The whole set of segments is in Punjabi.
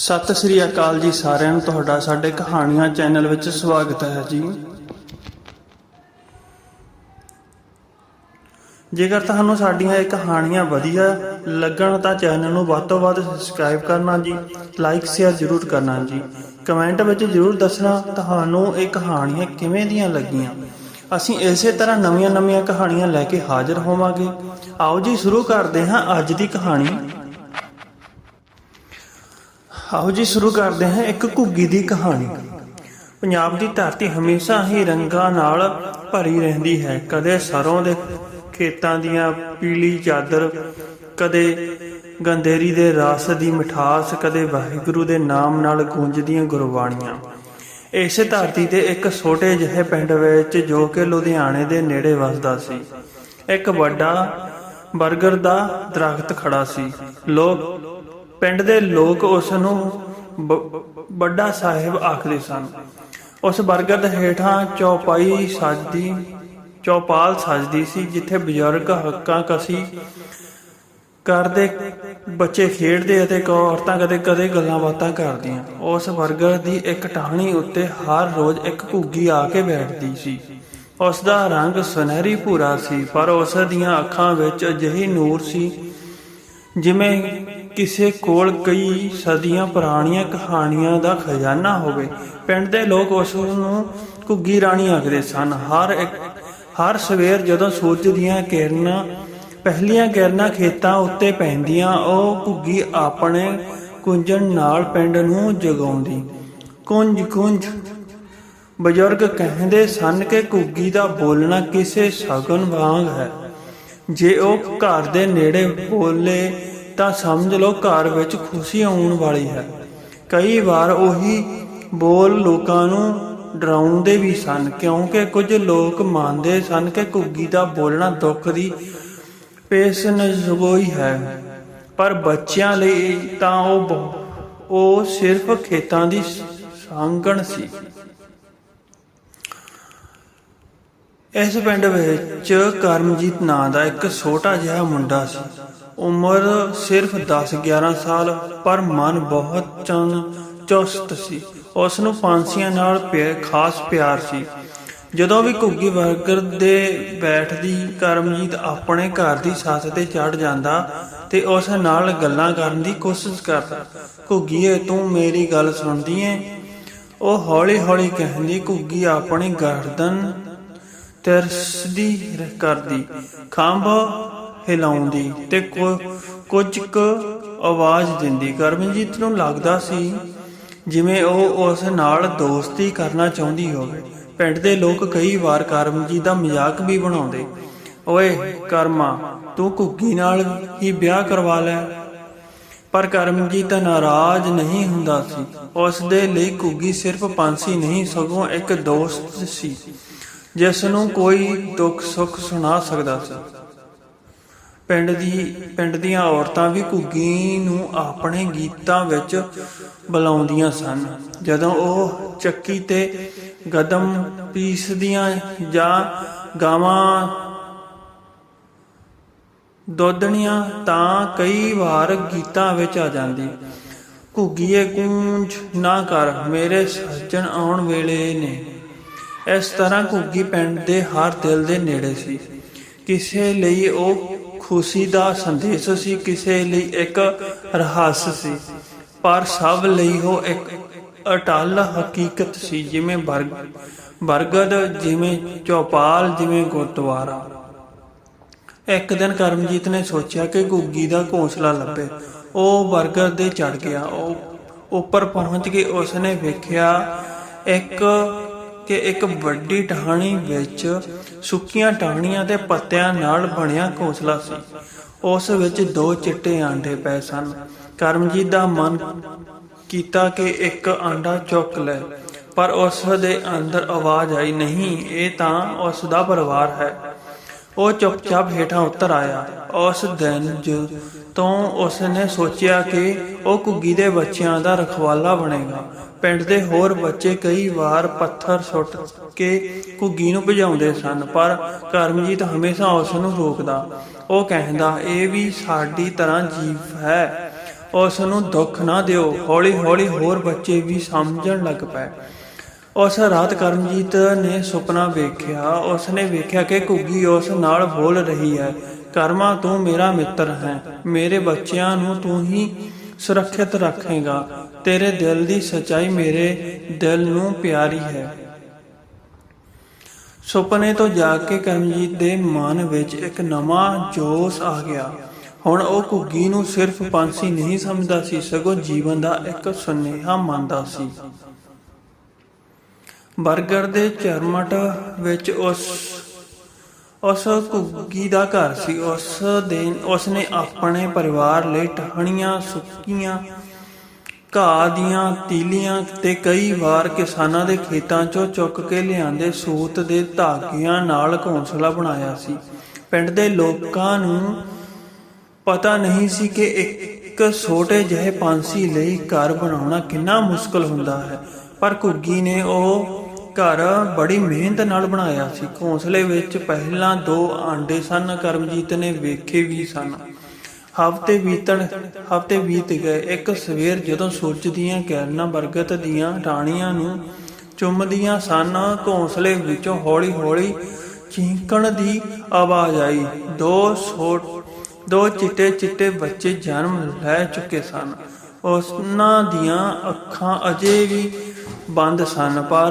ਸਤਿ ਸ੍ਰੀ ਅਕਾਲ ਜੀ ਸਾਰਿਆਂ ਨੂੰ, ਤੁਹਾਡਾ ਸਾਡੇ ਕਹਾਣੀਆਂ ਚੈਨਲ ਵਿੱਚ ਸਵਾਗਤ ਹੈ ਜੀ। ਜੇਕਰ ਤੁਹਾਨੂੰ ਸਾਡੀਆਂ ਇਹ ਕਹਾਣੀਆਂ ਵਧੀਆ ਲੱਗਣ ਤਾਂ ਚੈਨਲ ਨੂੰ ਵੱਧ ਤੋਂ ਵੱਧ ਸਬਸਕ੍ਰਾਈਬ ਕਰਨਾ ਜੀ ਲਾਈਕ ਸ਼ੇਅਰ ਜ਼ਰੂਰ ਕਰਨਾ ਜੀ। ਕਮੈਂਟ ਵਿੱਚ ਜ਼ਰੂਰ ਦੱਸਣਾ ਤੁਹਾਨੂੰ ਇਹ ਕਹਾਣੀਆਂ ਕਿਵੇਂ ਦੀਆਂ ਲੱਗੀਆਂ। ਅਸੀਂ ਇਸੇ ਤਰ੍ਹਾਂ ਨਵੀਆਂ-ਨਵੀਆਂ ਕਹਾਣੀਆਂ ਲੈ ਕੇ ਹਾਜ਼ਰ ਹੋਵਾਂਗੇ। ਆਓ ਜੀ, ਸ਼ੁਰੂ ਕਰਦੇ ਹਾਂ ਅੱਜ ਦੀ ਕਹਾਣੀ। ਆਓ ਜੀ ਸ਼ੁਰੂ ਕਰਦੇ ਹਾਂ ਇੱਕ ਘੁੱਗੀ ਦੀ ਕਹਾਣੀ। ਪੰਜਾਬ ਦੀ ਧਰਤੀ ਹਮੇਸ਼ਾ ਹੀ ਰੰਗਾਂ ਨਾਲ ਭਰੀ ਰਹਿੰਦੀ ਹੈ। ਕਦੇ ਸਰੋਂ ਦੇ ਖੇਤਾਂ ਦੀਆਂ ਪੀਲੀ ਚਾਦਰ, ਕਦੇ ਗੰਦੇਰੀ ਦੇ ਰਸ ਦੀ ਮਿਠਾਸ, ਕਦੇ ਵਾਹਿਗੁਰੂ ਦੇ ਨਾਮ ਨਾਲ ਗੂੰਜਦੀਆਂ ਗੁਰਬਾਣੀਆਂ। ਇਸੇ ਧਰਤੀ ਤੇ ਇੱਕ ਛੋਟੇ ਜਿਹੇ ਪਿੰਡ ਵਿੱਚ ਜੋ ਕਿ ਲੁਧਿਆਣੇ ਦੇ ਨੇੜੇ ਵਸਦਾ ਸੀ। ਇੱਕ ਵੱਡਾ ਬਰਗਰ ਦਾ ਦਰਖਤ ਖੜਾ ਸੀ। ਲੋਕ ਪਿੰਡ ਦੇ ਲੋਕ ਉਸ ਨੂੰ ਵੱਡਾ ਸਾਹਿਬ ਆਖਦੇ ਸਨ। ਉਸ 버ਗਰ ਹੇਠਾਂ ਚੌਪਾਈ ਸਜਦੀ, ਚੌਪਾਲ ਸਜਦੀ ਸੀ, ਜਿੱਥੇ ਬਜ਼ੁਰਗ ਹੱਕਾਂ ਕਸੀ ਕਰਦੇ, ਬੱਚੇ ਖੇਡਦੇ ਅਤੇ ਔਰਤਾਂ ਕਦੇ ਕਦੇ ਗੱਲਾਂ ਬਾਤਾਂ ਕਰਦੀਆਂ। ਉਸ 버ਗਰ ਦੀ ਇੱਕ ਟਾਹਣੀ ਉੱਤੇ ਹਰ ਰੋਜ਼ ਇੱਕ ਘੁੱਗੀ ਆ ਕੇ ਬੈਠਦੀ ਸੀ। ਉਸ ਦਾ ਰੰਗ ਸੁਨਹਿਰੀ ਭੂਰਾ ਸੀ, ਪਰ ਉਸ ਦੀਆਂ ਅੱਖਾਂ ਵਿੱਚ ਅਜਿਹੀ ਨੂਰ ਸੀ, ਜਿਵੇਂ ਕਿਸੇ ਕੋਲ ਕਈ ਸਦੀਆਂ ਪੁਰਾਣੀਆਂ ਕਹਾਣੀਆਂ ਦਾ ਖਜ਼ਾਨਾ ਹੋਵੇ, ਪਿੰਡ ਦੇ ਲੋਕ ਉਸ ਨੂੰ ਘੁੱਗੀ ਰਾਣੀ ਆਖਦੇ ਸਨ। ਹਰ ਹਰ ਸਵੇਰ ਜਦੋਂ ਸੂਰਜ ਦੀਆਂ ਕਿਰਨਾਂ, ਪਹਿਲੀਆਂ ਕਿਰਨਾਂ ਖੇਤਾਂ ਉੱਤੇ ਪੈਂਦੀਆਂ, ਉਹ ਘੁੱਗੀ ਆਪਣੇ ਕੁੰਜਣ ਨਾਲ ਪਿੰਡ ਨੂੰ ਜਗਾਉਂਦੀ। ਕੁੰਜ ਕੁੰਜ ਬਜ਼ੁਰਗ ਕਹਿੰਦੇ ਸਨ ਕਿ ਘੁੱਗੀ ਦਾ ਬੋਲਣਾ ਕਿਸੇ ਸ਼ਗਨ ਵਾਂਗ ਹੈ। ਜੇ ਉਹ ਘਰ ਦੇ ਨੇੜੇ ਬੋਲੇ ਤਾਂ ਸਮਝ ਲਓ ਘਰ ਵਿੱਚ ਖੁਸ਼ੀ ਆਉਣ ਵਾਲੀ ਹੈ। ਕਈ ਵਾਰ ਉਹੀ ਬੋਲ ਲੋਕਾਂ ਨੂੰ ਡਰਾਉਂਦੇ ਵੀ ਸਨ, ਕਿਉਂਕਿ ਕੁਝ ਲੋਕ ਮੰਨਦੇ ਸਨ ਕਿ ਘੁੱਗੀ ਦਾ ਬੋਲਣਾ ਦੁੱਖ ਦੀ ਪੇਸ਼ਨਗੋਈ ਹੈ। ਪਰ ਬੱਚਿਆਂ ਲਈ ਤਾਂ ਉਹ ਬਹੁ- ਉਹ ਸਿਰਫ ਖੇਤਾਂ ਦੀ ਸਾਂਗਣ ਸੀ। ਇਸ ਪਿੰਡ ਵਿੱਚ ਕਰਮਜੀਤ ਨਾਂ ਦਾ ਇੱਕ ਛੋਟਾ ਜਿਹਾ ਮੁੰਡਾ ਸੀ। ਉਮਰ ਸਿਰਫ 10-11 ਸਾਲ, ਪਰ ਮਨ ਬਹੁਤ ਚੰਨ ਚੁਸਤ ਸੀ। ਉਸ ਨੂੰ ਪੰਛੀਆਂ ਨਾਲ ਖਾਸ ਪਿਆਰ ਸੀ। ਜਦੋਂ ਵੀ ਘੁੱਗੀ ਵਰਗਰ ਦੇ ਬੈਠਦੀ, ਕਰਮਜੀਤ ਆਪਣੇ ਘਰ ਦੀ ਛੱਤ ਤੇ ਚੜ ਜਾਂਦਾ ਤੇ ਉਸ ਨਾਲ ਗੱਲਾਂ ਕਰਨ ਦੀ ਕੋਸ਼ਿਸ਼ ਕਰਦਾ। ਘੁੱਗੀਏ, ਤੂੰ ਮੇਰੀ ਗੱਲ ਸੁਣਦੀ ਏ? ਉਹ ਹੌਲੀ-ਹੌਲੀ ਕਹਿੰਦੀ, ਘੁੱਗੀ ਆਪਣੀ ਗਰਦਨ ਤਰਸਦੀ ਕਰਦੀ। ਖੰਭ ਹਿਲਾਉਂਦੀ ਤੇ ਕੁਝ ਕੁ ਆਵਾਜ਼ ਦਿੰਦੀ। ਕਰਮਜੀਤ ਨੂੰ ਲੱਗਦਾ ਸੀ ਜਿਵੇਂ ਉਹ ਉਸ ਨਾਲ ਦੋਸਤੀ ਕਰਨਾ ਚਾਹੁੰਦੀ ਹੋਵੇ। ਪਿੰਡ ਦੇ ਲੋਕ ਕਈ ਵਾਰ ਕਰਮਜੀਤ ਦਾ ਮਜ਼ਾਕ ਵੀ ਬਣਾਉਂਦੇ। ਓਏ ਕਰਮਾ, ਤੂੰ ਘੁੱਗੀ ਨਾਲ ਹੀ ਵਿਆਹ ਕਰਵਾ ਲੈ। ਪਰ ਕਰਮਜੀਤ ਨਾਰਾਜ਼ ਨਹੀਂ ਹੁੰਦਾ ਸੀ। ਉਸ ਦੇ ਲਈ ਘੁੱਗੀ ਸਿਰਫ ਪੰਛੀ ਨਹੀਂ, ਸਗੋਂ ਇੱਕ ਦੋਸਤ ਸੀ, ਜਿਸ ਨੂੰ ਕੋਈ ਦੁੱਖ ਸੁੱਖ ਸੁਣਾ ਸਕਦਾ ਸੀ। ਪਿੰਡ ਦੀ, ਪਿੰਡ ਦੀਆਂ ਔਰਤਾਂ ਵੀ ਘੁੱਗੀ ਨੂੰ ਆਪਣੇ ਗੀਤਾਂ ਵਿੱਚ ਬੁਲਾਉਂਦੀਆਂ ਸਨ। ਜਦੋਂ ਉਹ ਚੱਕੀ ਤੇ ਗਦਮ ਪੀਸਦੀਆਂ ਜਾਂ ਗਾਵਾਂ ਦੋਦਣੀਆਂ ਤਾਂ ਕਈ ਵਾਰ ਗੀਤਾਂ ਵਿੱਚ ਆ ਜਾਂਦੀ। ਘੁੱਗੀਏ ਕੂੰਜ ਨਾ ਕਰ, ਮੇਰੇ ਸੱਜਣ ਆਉਣ ਵੇਲੇ ਨੇ। ਇਸ ਤਰ੍ਹਾਂ ਘੁੱਗੀ ਪਿੰਡ ਦੇ ਹਰ ਦਿਲ ਦੇ ਨੇੜੇ ਸੀ। ਕਿਸੇ ਲਈ ਉਹ ਖੁਸ਼ੀ ਦਾ ਸੰਦੇਸ਼ ਸੀ, ਕਿਸੇ ਲਈ ਇੱਕ ਰਹੱਸ ਸੀ। ਪਰ ਸਭ ਲਈ ਉਹ ਇੱਕ ਅਟਲ ਹਕੀਕਤ ਸੀ, ਜਿਵੇਂ ਬਰਗਦ, ਜਿਵੇਂ ਚੌਪਾਲ, ਜਿਵੇਂ ਗੁਰਦੁਆਰਾ। ਇੱਕ ਦਿਨ ਕਰਮਜੀਤ ਨੇ ਸੋਚਿਆ ਕਿ ਗੁੱਗੀ ਦਾ ਘੋਂਸਲਾ ਲੱਭੇ। ਉਹ ਬਰਗਦ ਦੇ ਚੜ ਗਿਆ। ਉਹ ਉੱਪਰ ਪਹੁੰਚ ਕੇ ਉਸਨੇ ਵੇਖਿਆ, ਇੱਕ ਕਿ ਇੱਕ ਵੱਡੀ ਟਾਹਣੀ ਵਿੱਚ ਸੁੱਕੀਆਂ ਟਾਹਣੀਆਂ ਤੇ ਪੱਤਿਆਂ ਨਾਲ ਬਣਿਆ ਘੋਂਸਲਾ ਸੀ। ਉਸ ਵਿੱਚ ਦੋ ਚਿੱਟੇ ਆਂਡੇ ਪਏ ਸਨ। ਕਰਮਜੀਤ ਦਾ ਮਨ ਕੀਤਾ ਕਿ ਇੱਕ ਆਂਡਾ ਚੁੱਕ ਲੈ, ਪਰ ਉਸ ਦੇ ਅੰਦਰ ਆਵਾਜ਼ ਆਈ, ਨਹੀਂ, ਇਹ ਤਾਂ ਉਸ ਦਾ ਪਰਿਵਾਰ ਹੈ। ਉਹ ਚੁੱਪਚਾਪ ਹੇਠਾਂ ਉਤਰ ਆਇਆ। ਉਸ ਦਿਨ ਜ ਤੋਂ ਉਸ ਨੇ ਸੋਚਿਆ ਕਿ ਉਹ ਘੁੱਗੀ ਦੇ ਬੱਚਿਆਂ ਦਾ ਰਖਵਾਲਾ ਬਣੇਗਾ। ਪਿੰਡ ਦੇ ਹੋਰ ਬੱਚੇ ਕਈ ਵਾਰ ਪੱਥਰ ਸੁੱਟ ਕੇ ਘੁੱਗੀ ਨੂੰ ਭਜਾਉਂਦੇ ਸਨ, ਪਰ ਕਰਮਜੀਤ ਹਮੇਸ਼ਾ ਉਸ ਨੂੰ ਰੋਕਦਾ। ਉਹ ਕਹਿੰਦਾ, ਇਹ ਵੀ ਸਾਡੀ ਤਰ੍ਹਾਂ ਜੀਵ ਹੈ। ਉਸ ਨੂੰ ਦੁੱਖ ਨਾ ਦਿਓ। ਹੌਲੀ ਹੌਲੀ ਹੋਰ ਬੱਚੇ ਵੀ ਸਮਝਣ ਲੱਗ ਪਏ। ਉਸ ਰਾਤ ਕਰਮਜੀਤ ਨੇ ਸੁਪਨਾ ਵੇਖਿਆ, ਉਸਨੇ ਵੇਖਿਆ ਕਿ ਘੁੱਗੀ ਉਸ ਨਾਲ ਬੋਲ ਰਹੀ ਹੈ, ਕਰਮਾ ਤੂੰ ਮੇਰਾ ਮਿੱਤਰ ਹੈ, ਮੇਰੇ ਬੱਚਿਆਂ ਨੂੰ ਤੂੰ ਹੀ ਸੁਰੱਖਿਅਤ ਰੱਖੇਗਾ, ਤੇਰੇ ਦਿਲ ਦੀ ਸਚਾਈ ਮੇਰੇ ਦਿਲ ਨੂੰ ਪਿਆਰੀ ਹੈ। ਸੁਪਨੇ ਤੋਂ ਜਾ ਕੇ ਕਰਮਜੀਤ ਦੇ ਮਨ ਵਿੱਚ ਇੱਕ ਨਵਾਂ ਜੋਸ਼ ਆ ਗਿਆ। ਹੁਣ ਉਹ ਘੁੱਗੀ ਨੂੰ ਸਿਰਫ ਪੰਛੀ ਨਹੀਂ ਸਮਝਦਾ ਸੀ, ਸਗੋਂ ਜੀਵਨ ਦਾ ਇੱਕ ਸੁਨੇਹਾ ਮੰਨਦਾ ਸੀ। ਬਰਗਰ ਦੇ ਚਰਮਟ ਵਿੱਚ ਉਸ ਉਸ ਘੁੱਗੀ ਦਾ ਘਰ ਸੀ। ਉਸ ਦਿਨ ਉਸ ਨੇ ਆਪਣੇ ਪਰਿਵਾਰ ਲਈ ਟਹਣੀਆਂ ਸੁੱਕੀਆਂ ਘਾਹ ਦੀਆਂ ਤੀਲੀਆਂ ਤੇ ਕਈ ਵਾਰ ਕਿਸਾਨਾਂ ਦੇ ਖੇਤਾਂ 'ਚੋਂ ਚੁੱਕ ਕੇ ਲਿਆਂਦੇ ਸੂਤ ਦੇ ਧਾਗਿਆਂ ਨਾਲ ਘੋਂਸਲਾ ਬਣਾਇਆ ਸੀ। ਪਿੰਡ ਦੇ ਲੋਕਾਂ ਨੂੰ ਪਤਾ ਨਹੀਂ ਸੀ ਕਿ ਇੱਕ ਛੋਟੇ ਜਿਹੇ ਪੰਛੀ ਲਈ ਘਰ ਬਣਾਉਣਾ ਕਿੰਨਾ ਮੁਸ਼ਕਲ ਹੁੰਦਾ ਹੈ, ਪਰ ਘੁੱਗੀ ਨੇ ਉਹ ਘਰ ਬੜੀ ਮਿਹਨਤ ਨਾਲ ਬਣਾਇਆ ਸੀ। ਘੋਂਸਲੇ ਵਿੱਚ ਪਹਿਲਾਂ ਦੋ ਆਂਡੇ ਸਨ, ਕਰਮਜੀਤ ਨੇ ਵੇਖੇ ਵੀ ਸਨ। ਹਫ਼ਤੇ ਬੀਤਣ, ਹਫ਼ਤੇ ਬੀਤ ਗਏ। ਇੱਕ ਸਵੇਰ ਜਦੋਂ ਸੂਰਜ ਦੀਆਂ ਕਿਰਨਾਂ ਬਰਗਤ ਦੀਆਂ ਟਾਹਣੀਆਂ ਨੂੰ ਚੁੰਮਦੀਆਂ ਸਨ, ਘੋਂਸਲੇ ਵਿੱਚੋਂ ਹੌਲੀ-ਹੌਲੀ ਚੀਂਕਣ ਦੀ ਆਵਾਜ਼ ਆਈ। ਦੋ ਛੋਟ ਦੋ ਚਿੱਟੇ ਚਿੱਟੇ ਬੱਚੇ ਜਨਮ ਲੈ ਚੁੱਕੇ ਸਨ। ਉਹਨਾਂ ਦੀਆਂ ਅੱਖਾਂ ਅਜੇ ਵੀ ਬੰਦ ਸਨ, ਪਰ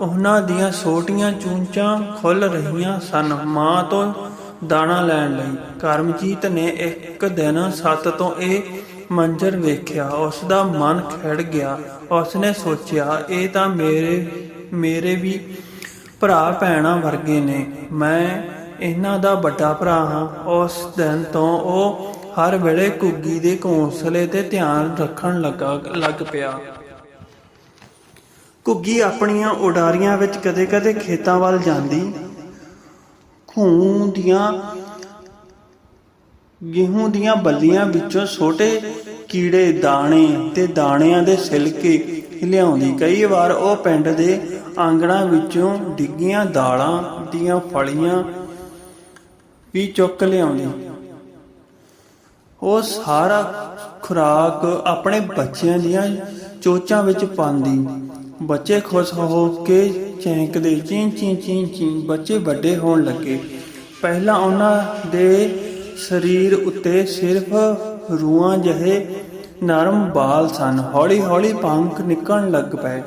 ਉਹਨਾਂ ਦੀਆਂ ਛੋਟੀਆਂ ਚੂੰਚਾਂ ਖੁੱਲ ਰਹੀਆਂ ਸਨ। ਮਾਂ ਤੋਂ ਦਾਣਾ ਲੈਣ ਲਈ। ਕਰਮਜੀਤ ਨੇ ਇੱਕ ਦਿਨ ਸੱਤ ਤੋਂ ਇਹ ਮੰਜ਼ਰ ਵੇਖਿਆ। ਉਸ ਦਾ ਮਨ ਖਿੜ ਗਿਆ। ਉਸ ਨੇ ਸੋਚਿਆ, ਇਹ ਤਾਂ ਮੇਰੇ ਮੇਰੇ ਵੀ ਭਰਾ ਭੈਣਾਂ ਵਰਗੇ ਨੇ। ਮੈਂ ਇਹਨਾਂ ਦਾ ਵੱਡਾ ਭਰਾ ਹਾਂ। ਉਸ ਦਿਨ ਤੋਂ ਉਹ ਹਰ ਵੇਲੇ ਘੁੱਗੀ ਦੇ ਘੋਂਸਲੇ ਤੇ ਧਿਆਨ ਰੱਖਣ ਲੱਗਾ, ਲੱਗ ਪਿਆ। ਘੁੱਗੀ ਆਪਣੀਆਂ ਉਡਾਰੀਆਂ ਵਿੱਚ ਕਦੇ-ਕਦੇ ਖੇਤਾਂ ਵੱਲ ਜਾਂਦੀ। ਖੂਨ ਦੀਆਂ, ਗੇਹੂੰ ਦੀਆਂ ਬੱਲੀਆਂ ਵਿੱਚੋਂ ਛੋਟੇ ਕੀੜੇ ਦਾਣੇ ਤੇ ਦਾਣਿਆਂ ਦੇ ਛਿਲਕੇ ਲਿਆਉਂਦੀ। ਕਈ ਵਾਰ ਉਹ ਪਿੰਡ ਦੇ ਆਂਗਣਾ ਵਿੱਚੋਂ ਡਿੱਗੀਆਂ ਦਾਲਾਂ ਦੀਆਂ ਫਲੀਆਂ ਵੀ ਚੁੱਕ ਲਿਆਉਂਦੀ। ਉਹ ਸਾਰਾ ਖੁਰਾਕ ਆਪਣੇ ਬੱਚਿਆਂ ਦੀਆਂ ਚੋਚਾਂ ਵਿੱਚ ਪਾਉਂਦੀ। ਬੱਚੇ ਖੁਸ਼ ਹੋ ਕੇ ਚੈਂਕਦੇ ਚੀਂ ਚੀਂ ਚੀਂ ਚੀਂ ਬੱਚੇ ਵੱਡੇ ਹੋਣ ਲੱਗੇ। ਪਹਿਲਾਂ ਉਹਨਾਂ ਦੇ ਸਰੀਰ ਉੱਤੇ ਸਿਰਫ ਰੂਹਾਂ ਜਿਹੇ ਨਰਮ ਬਾਲ ਸਨ। ਹੌਲੀ ਹੌਲੀ ਪੰਖ ਨਿਕਲਣ ਲੱਗ ਪਏ।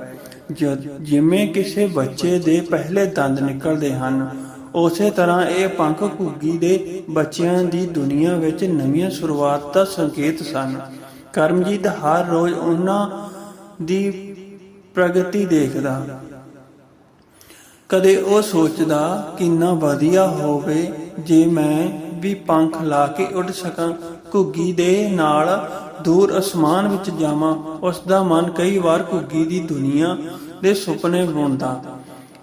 ਜਿਵੇਂ ਕਿਸੇ ਬੱਚੇ ਦੇ ਪਹਿਲੇ ਦੰਦ ਨਿਕਲਦੇ ਹਨ, ਉਸੇ ਤਰ੍ਹਾਂ ਇਹ ਪੰਖ ਘੁੱਗੀ ਦੇ ਬੱਚਿਆਂ ਦੀ ਦੁਨੀਆ ਵਿੱਚ ਨਵੀਆਂ ਸ਼ੁਰੂਆਤ ਦਾ ਸੰਕੇਤ ਸਨ। ਕਰਮਜੀਤ ਹਰ ਰੋਜ਼ ਉਹਨਾਂ ਦੀ ਪ੍ਰਗਤੀ ਦੇਖਦਾ। ਕਦੇ ਉਹ ਸੋਚਦਾ ਕਿੰਨਾ ਵਧੀਆ ਹੋਵੇ ਜੇ ਮੈਂ ਵੀ ਪੰਖ ਲਾ ਕੇ ਉੱਡ ਸਕਾਂ। ਘੁੱਗੀ ਦੇ ਨਾਲ ਦੂਰ ਅਸਮਾਨ ਵਿੱਚ ਜਾਵਾਂ। ਉਸ ਦਾ ਮਨ ਕਈ ਵਾਰ ਘੁੱਗੀ ਦੀ ਦੁਨੀਆ ਦੇ ਸੁਪਨੇ ਬੁਣਦਾ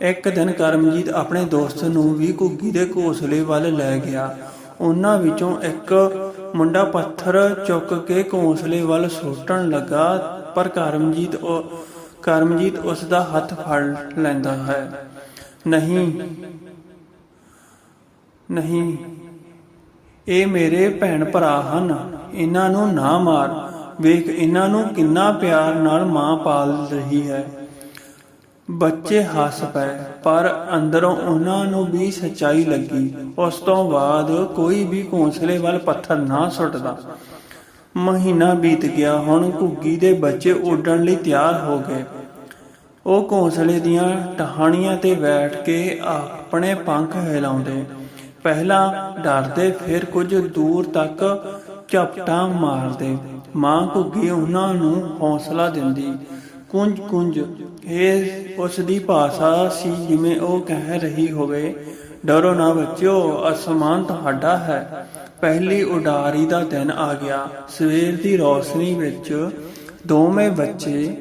ਇੱਕ ਦਿਨ ਕਰਮਜੀਤ ਆਪਣੇ ਦੋਸਤ ਨੂੰ ਵੀ ਘੁੱਗੀ ਦੇ ਘੋਸਲੇ ਵੱਲ ਲੈ ਗਿਆ। ਉਹਨਾਂ ਵਿੱਚੋਂ ਇੱਕ ਮੁੰਡਾ ਪੱਥਰ ਚੁੱਕ ਕੇ ਘੋਸਲੇ ਵੱਲ ਸੁੱਟਣ ਲੱਗਾ, ਪਰ ਕਰਮਜੀਤ ਉਹ ਕਰਮਜੀਤ ਉਸ ਦਾ ਹੱਥ ਫੜ ਲੈਂਦਾ ਹੈ। ਨਹੀਂ ਨਹੀਂ, ਇਹ ਮੇਰੇ ਭੈਣ ਭਰਾ ਹਨ। ਇਹਨਾਂ ਨੂੰ ਨਾ ਮਾਰ। ਵੇਖ, ਇਹਨਾਂ ਨੂੰ ਕਿੰਨਾ ਪਿਆਰ ਨਾਲ ਮਾਂ ਪਾਲ ਰਹੀ ਹੈ। ਬੱਚੇ ਹੱਸ ਪਏ, ਪਰ ਅੰਦਰੋਂ ਉਹਨਾਂ ਨੂੰ ਵੀ ਸੱਚਾਈ ਲੱਗੀ। ਉਸ ਤੋਂ ਬਾਅਦ ਕੋਈ ਵੀ ਘੋਂਸਲੇ ਵੱਲ ਪੱਥਰ ਨਾ ਸੁੱਟਦਾ। ਮਹੀਨਾ ਬੀਤ ਗਿਆ, ਹੁਣ ਘੁੱਗੀ ਦੇ ਬੱਚੇ ਉੱਡਣ ਲਈ ਤਿਆਰ ਹੋ ਗਏ। ਉਹ ਘੋਂਸਲੇ ਦੀਆਂ ਟਹਾਣੀਆਂ ਤੇ ਬੈਠ ਕੇ ਆਪਣੇ ਪੰਖ ਹਿਲਾਉਂਦੇ। ਪਹਿਲਾਂ ਡਰਦੇ, ਫਿਰ ਕੁਝ ਦੂਰ ਤੱਕ ਝਪਟਾਂ ਮਾਰਦੇ। ਮਾਂ ਘੁੱਗੀ ਉਹਨਾਂ ਨੂੰ ਹੌਸਲਾ ਦਿੰਦੀ। ਕੁੰਜ ਕੁੰਜ, ਇਹ ਉਸ ਦੀ ਭਾਸ਼ਾ ਸੀ ਜਿਵੇਂ ਉਹ ਕਹਿ ਰਹੀ ਹੋਵੇ। ਡਰੋ ਨਾ ਬੱਚਿਓ, ਅਸਮਾਨ ਤੁਹਾਡਾ ਹੈ। ਪਹਿਲੀ ਉਡਾਰੀ ਦਾ ਦਿਨ ਆ ਗਿਆ। ਸਵੇਰ ਦੀ ਰੌਸ਼ਨੀ ਵਿੱਚ ਦੋਵੇਂ ਬੱਚੇ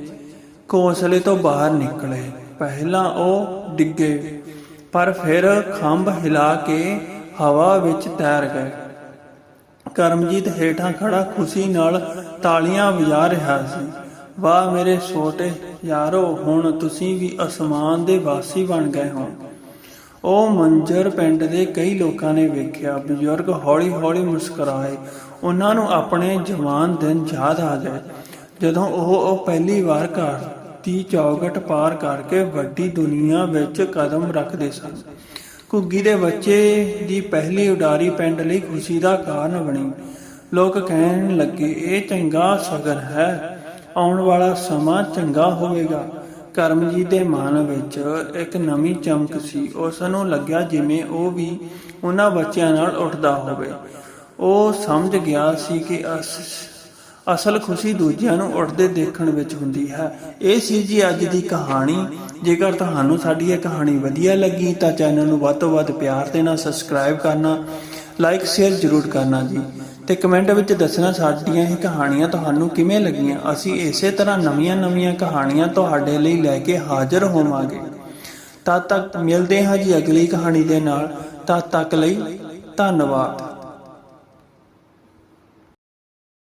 ਘੋਂਸਲੇ ਤੋਂ ਬਾਹਰ ਨਿਕਲੇ। ਪਹਿਲਾਂ ਉਹ ਡਿੱਗੇ, ਪਰ ਫਿਰ ਖੰਭ ਹਿਲਾ ਕੇ ਹਵਾ ਵਿੱਚ ਤੈਰ ਗਏ। ਕਰਮਜੀਤ ਹੇਠਾਂ ਖੜਾ ਖੁਸ਼ੀ ਨਾਲ ਤਾਲੀਆਂ ਵਜਾ ਰਿਹਾ ਸੀ। ਵਾਹ ਮੇਰੇ ਛੋਟੇ ਯਾਰੋ, ਹੁਣ ਤੁਸੀਂ ਵੀ ਅਸਮਾਨ ਦੇ ਵਾਸੀ ਬਣ ਗਏ ਹੋ। ਉਹ ਮੰਜ਼ਰ ਪਿੰਡ ਦੇ ਕਈ ਲੋਕਾਂ ਨੇ ਵੇਖਿਆ। ਬਜ਼ੁਰਗ ਹੌਲੀ-ਹੌਲੀ ਮੁਸਕਰਾਏ। ਉਹਨਾਂ ਨੂੰ ਆਪਣੇ ਜਵਾਨ ਦਿਨ ਯਾਦ ਆ ਗਏ। ਜਦੋਂ ਉਹ ਉਹ ਪਹਿਲੀ ਵਾਰ ਘਰ ਦੀ ਚੌਗਟ ਪਾਰ ਕਰਕੇ ਵੱਡੀ ਦੁਨੀਆ ਵਿੱਚ ਕਦਮ ਰੱਖਦੇ ਸਨ। ਘੁੱਗੀ ਦੇ ਬੱਚੇ ਦੀ ਪਹਿਲੀ ਉਡਾਰੀ ਪਿੰਡ ਲਈ ਖੁਸ਼ੀ ਦਾ ਕਾਰਨ ਬਣੀ। ਲੋਕ ਕਹਿਣ ਲੱਗੇ, ਇਹ ਚੰਗਾ ਸਗਨ ਹੈ। ਆਉਣ ਵਾਲਾ ਸਮਾਂ ਚੰਗਾ ਹੋਵੇਗਾ। ਕਰਮਜੀਤ ਦੇ ਮਨ ਵਿੱਚ ਇੱਕ ਨਵੀਂ ਚਮਕ ਸੀ। ਉਸ ਨੂੰ ਲੱਗਿਆ ਜਿਵੇਂ ਉਹ ਵੀ ਉਹਨਾਂ ਬੱਚਿਆਂ ਨਾਲ ਉੱਠਦਾ ਹੋਵੇ। ਉਹ ਸਮਝ ਗਿਆ ਸੀ ਕਿ ਅਸ- ਅਸਲ ਖੁਸ਼ੀ ਦੂਜਿਆਂ ਨੂੰ ਉੱਠਦੇ ਦੇਖਣ ਵਿੱਚ ਹੁੰਦੀ ਹੈ। ਇਹ ਸੀ ਜੀ ਅੱਜ ਦੀ ਕਹਾਣੀ। ਜੇਕਰ ਤੁਹਾਨੂੰ ਸਾਡੀ ਇਹ ਕਹਾਣੀ ਵਧੀਆ ਲੱਗੀ ਤਾਂ ਚੈਨਲ ਨੂੰ ਵੱਧ ਤੋਂ ਵੱਧ ਪਿਆਰ ਦੇਣਾ, ਸਬਸਕ੍ਰਾਈਬ ਕਰਨਾ ਲਾਈਕ, ਸ਼ੇਅਰ ਜ਼ਰੂਰ ਕਰਨਾ ਜੀ ਤੇ ਕਮੈਂਟ ਵਿੱਚ ਦੱਸਣਾ ਸਾਡੀਆਂ ਇਹ ਕਹਾਣੀਆਂ ਤੁਹਾਨੂੰ ਕਿਵੇਂ ਲੱਗੀਆਂ। ਅਸੀਂ ਇਸੇ ਤਰ੍ਹਾਂ ਨਵੀਆਂ-ਨਵੀਆਂ ਕਹਾਣੀਆਂ ਤੁਹਾਡੇ ਲਈ ਲੈ ਕੇ ਹਾਜ਼ਰ ਹੋਵਾਂਗੇ। ਤਦ ਤੱਕ ਮਿਲਦੇ ਹਾਂ ਜੀ ਅਗਲੀ ਕਹਾਣੀ ਦੇ ਨਾਲ। ਤਦ ਤੱਕ ਲਈ ਧੰਨਵਾਦ।